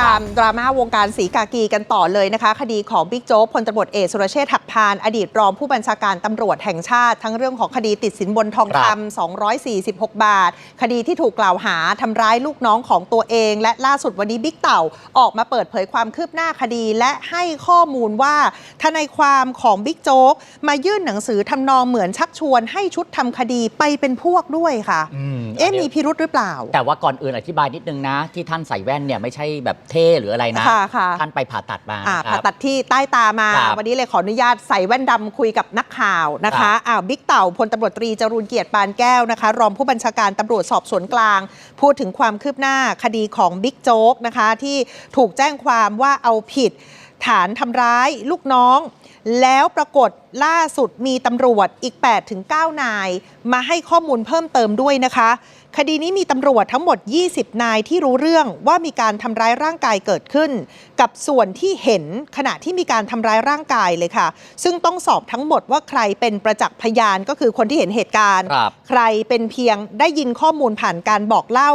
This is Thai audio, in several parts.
ตามดราม่าวงการสีกากีกันต่อเลยนะคะ คดีของบิ๊กโจ๊กพลตำรวจเอกสุรเชษฐ์หักพาน อดีตรองผู้บัญชาการตำรวจแห่งชาติ ทั้งเรื่องของคดีติดสินบนทองครัคำ246 บาท คดีที่ถูกกล่าวหาทำร้ายลูกน้องของตัวเอง และล่าสุดวันนี้บิ๊กเต่าออกมาเปิดเผยความคืบหน้าคดี และให้ข้อมูลว่าทนายความของบิ๊กโจ๊กมายื่นหนังสือทำนองเหมือนชักชวนให้ชุดทำคดีไปเป็นพวกด้วยค่ะอืมเอ๊ะอันนี้มีพิรุธหรือเปล่า แต่ว่าก่อนอื่นอธิบายนิดนึงนะที่ท่านใส่แว่นเนี่ยไม่ใช่แบบเท่หรืออะไรนะค่ะค่ะ ท่านไปผ่าตัดมาอ่าคผ่ารับ ตัดที่ใต้ตามา ครับวันนี้เลยขออนุญาตใส่แว่นดำคุยกับนักข่าวนะครัคะบอ้าวบิ๊กเต่าพลตำรวจตรีจรูนเกียรติปานแก้วนะคะ รองผู้บัญชาการตำรวจสอบสวนกลาง พูดถึงความคืบหน้าคดีของบิ๊กโจ๊กนะคะ ที่ถูกแจ้งความว่าเอาผิด ฐานทำร้ายลูกน้อง แล้วปรากฏล่าสุดมีตำรวจอีก 8-9 นาย มาให้ข้อมูลเพิ่มเติมด้วยนะคะ คดีนี้มีตำรวจทั้งหมด 20 นายที่รู้เรื่องว่ามีการทำร้ายร่างกายเกิดขึ้น กับส่วนที่เห็นขณะที่มีการทำร้ายร่างกายเลยค่ะ ซึ่งต้องสอบทั้งหมดว่าใครเป็นประจักษ์พยานก็คือคนที่เห็นเหตุการณ์ ครับ ใครเป็นเพียงได้ยินข้อมูลผ่านการบอกเล่า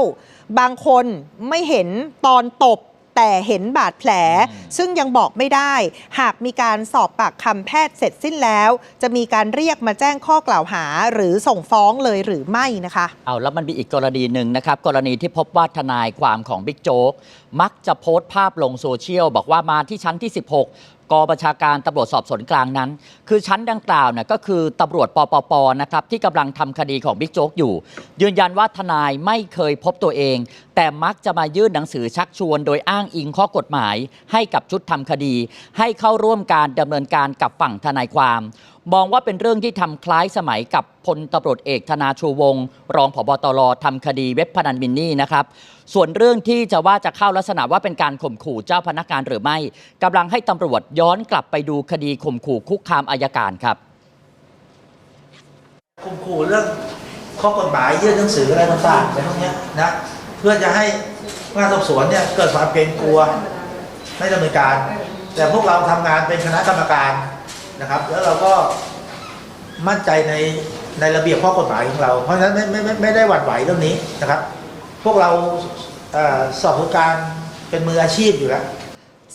บางคนไม่เห็นตอนตบ แต่เห็นบาดแผลอืมซึ่งยังบอกไม่ได้ หากมีการสอบปากคำแพทย์เสร็จสิ้นแล้ว จะมีการเรียกมาแจ้งข้อกล่าวหา หรือส่งฟ้องเลยหรือไม่นะคะ เอาแล้วมันมีอีกกรณีหนึ่งนะครับ กรณีที่พบว่าทนายความของบิ๊กโจ๊กมักจะโพสต์ภาพลงโซเชียล บอกว่ามาที่ชั้นที่ 16 กองบัญชาการตำรวจสอบสวนกลางนั้น คือชั้นดังกล่าวเนี่ยก็คือตำรวจปปปนะครับที่กำลังทำคดีของบิ๊กโจ๊กอยู่ ยืนยันว่าทนายไม่เคยพบตัวเอง แต่มักจะมายื่นหนังสือชักชวน โดยอ้างอิงข้อกฎหมาย ให้กับชุดทำคดี ให้เข้าร่วมการดำเนินการกับฝั่งทนายความ มองว่าเป็นเรื่องที่ทำคล้ายสมัยกับ พลตำรวจเอกธนาชูวงศ์รองผบตรทำคดีเว็บพนันมินนี่นะครับ ส่วนเรื่องที่จะว่าจะเข้าลักษณะว่าเป็นการข่มขู่เจ้าพนักงานหรือไม่กำลังให้ตำรวจย้อนกลับไปดูคดีข่มขู่คุกคามอายการครับข่มขู่เรื่องข้อกฎหมายยื่นหนังสืออะไรต่างๆในพวกนี้นะเพื่อจะให้พนักงานสอบสวนเนี่ยเกิดความเกรงกลัวไม่ดำเนินการ แต่พวกเราทำงานเป็นคณะกรรมการนะครับ แล้วเราก็มั่นใจใน ในระเบียบข้อกฎหมายของเรา เพราะฉะนั้นไม่ไม่ไม่ไม่ได้หวั่นไหวเรื่องนี้นะครับ พวกเราอสอบสวนการเป็นมืออาชีพอยู่แล้ว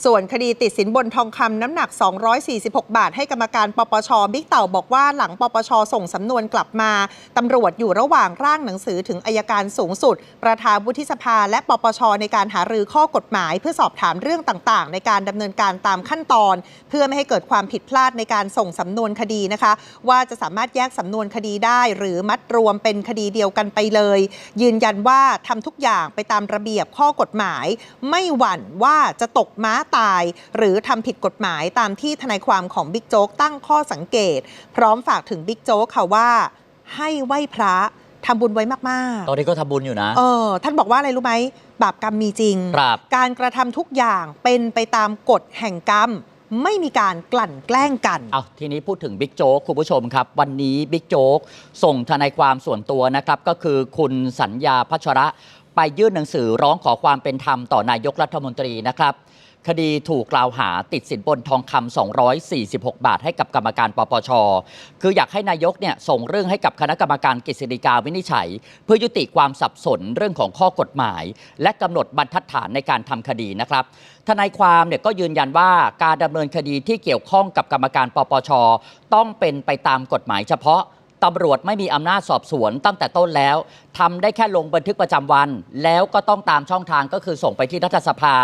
ส่วนคดีติดสินบนทองคำน้ำหนัก 246 บาท ให้กรรมการปปชบิ๊กเต่าบอกว่าหลังปปชส่งสำนวนกลับมาตำรวจอยู่ระหว่างร่างหนังสือถึงอายการสูงสุด ประธานวุฒิสภาและปปชในการหารือข้อกฎหมาย เพื่อสอบถามเรื่องต่างๆ ในการดำเนินการตามขั้นตอน เพื่อไม่ให้เกิดความผิดพลาดในการส่งสำนวนคดีนะคะ ว่าจะสามารถแยกสำนวนคดีได้ หรือมัดรวมเป็นคดีเดียวกันไปเลย ยืนยันว่าทำทุกอย่างไปตามระเบียบข้อกฎหมาย ไม่หวั่นว่าจะตกม้าตาย หรือทำผิดกฎหมายตามที่ทนายความของบิ๊กโจ๊กตั้งข้อสังเกต พร้อมฝากถึงบิ๊กโจ๊กค่ะว่า ให้ไหว้พระทำบุญไว้มากตอนนี้ก็ทำบุญอยู่นะๆเออ ท่านบอกว่าอะไรรู้ไหม บาปกรรมมีจริงครับการกระทำทุกอย่างเป็นไปตามกฎแห่งกรรม ไม่มีการกลั่นแกล้งกัน เอาทีนี้พูดถึงบิ๊กโจ๊กคุณผู้ชมครับ วันนี้บิ๊กโจ๊กส่งทนายความส่วนตัวนะครับ ก็คือคุณสัญญาพัชระ ไปยื่นหนังสือร้องขอความเป็นธรรมต่อนายกรัฐมนตรีนะครับ คดีถูกกล่าวหาติดสินบนทองคำ246 บาทให้กับกรรมการปปช คืออยากให้นายกเนี่ยส่งเรื่องให้กับคณะกรรมการกฤษฎีกาวินิจฉัย เพื่อยุติความสับสนเรื่องของข้อกฎหมาย และกำหนดบรรทัดฐานในการทำคดีนะครับทนายความเนี่ยก็ยืนยันว่าการดำเนินคดีที่เกี่ยวข้องกับกรรมการปปช ต้องเป็นไปตามกฎหมายเฉพาะ ตำรวจไม่มีอำนาจสอบสวนตั้งแต่ต้นแล้วทำได้แค่ลงบันทึกประจำวัน แล้วก็ต้องตามช่องทางก็คือส่งไปที่รัฐสภา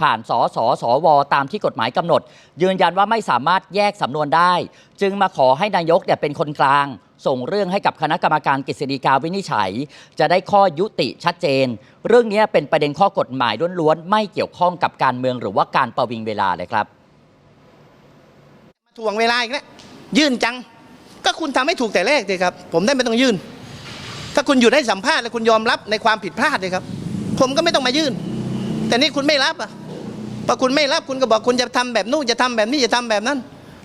ผ่านสสสว ตามที่กฎหมายกำหนด ยืนยันว่าไม่สามารถแยกสำนวนได้ จึงมาขอให้นายกเนี่ยเป็นคนกลาง ส่งเรื่องให้กับคณะกรรมการกฤษฎีกาวินิจฉัย จะได้ข้อยุติชัดเจน เรื่องนี้เป็นประเด็นข้อกฎหมายล้วนๆไม่เกี่ยวข้องกับการเมืองหรือว่าการประวิงเวลาเลยครับถ่วงเวลาอีกแล้วยื่นจัง ก็คุณทำให้ถูกแต่แรกเลยครับ ผมได้ไม่ต้องยื่น ถ้าคุณอยู่ให้สัมภาษณ์และคุณยอมรับในความผิดพลาดเลยครับ ผมก็ไม่ต้องมายื่น แต่นี่คุณไม่รับอะพอคุณไม่รับคุณก็บอกคุณจะทำแบบนู้นจะทำแบบนี้จะทำแบบนั้น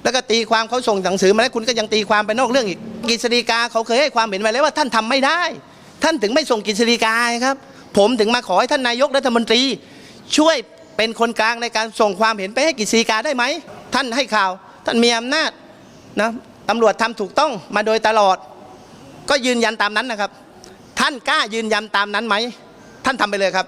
แล้วก็ตีความเขาส่งหนังสือมาแล้วคุณก็ยังตีความไปนอกเรื่องอีกกฤษฎีกาเขาเคยให้ความเห็นไว้แล้วว่าท่านทำไม่ได้ ท่านถึงไม่ส่งกฤษฎีกาครับ ผมถึงมาขอให้ท่านนายกรัฐมนตรี ช่วยเป็นคนกลางในการส่งความเห็นไปให้กฤษฎีกาได้ไหมท่านให้ข่าว ท่านมีอำนาจนะ ตำรวจทำถูกต้องมาโดยตลอด ก็ยืนยันตามนั้นนะครับ ท่านกล้ายืนยันตามนั้นไหม ท่านทำไปเลยครับ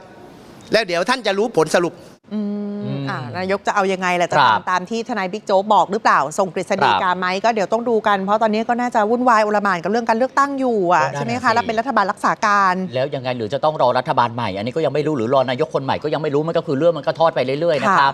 แล้วเดี๋ยวท่านจะรู้ผลสรุป อืมมอ่านายกจะเอายังไงแหละจะครับทำตามที่ทนายบิ๊กโจ๊กบอกหรือเปล่า ส่งกฤษฎีครับกาไหมก็เดี๋ยวต้องดูกันเพราะตอนนี้ก็น่าจะวุ่นวายโอลหมานกับเรื่องการเลือกตั้งอยู่อะก็นั่นใช่ไหมน่ะคะสิ แล้วเป็นรัฐบาลรักษาการ แล้วยังไงหรือจะต้องรอรัฐบาลใหม่ อันนี้ก็ยังไม่รู้หรือรอนายกคนใหม่ก็ยังไม่รู้มันก็คือเรื่องมันก็ทอดไปเรื่อยๆนะครับ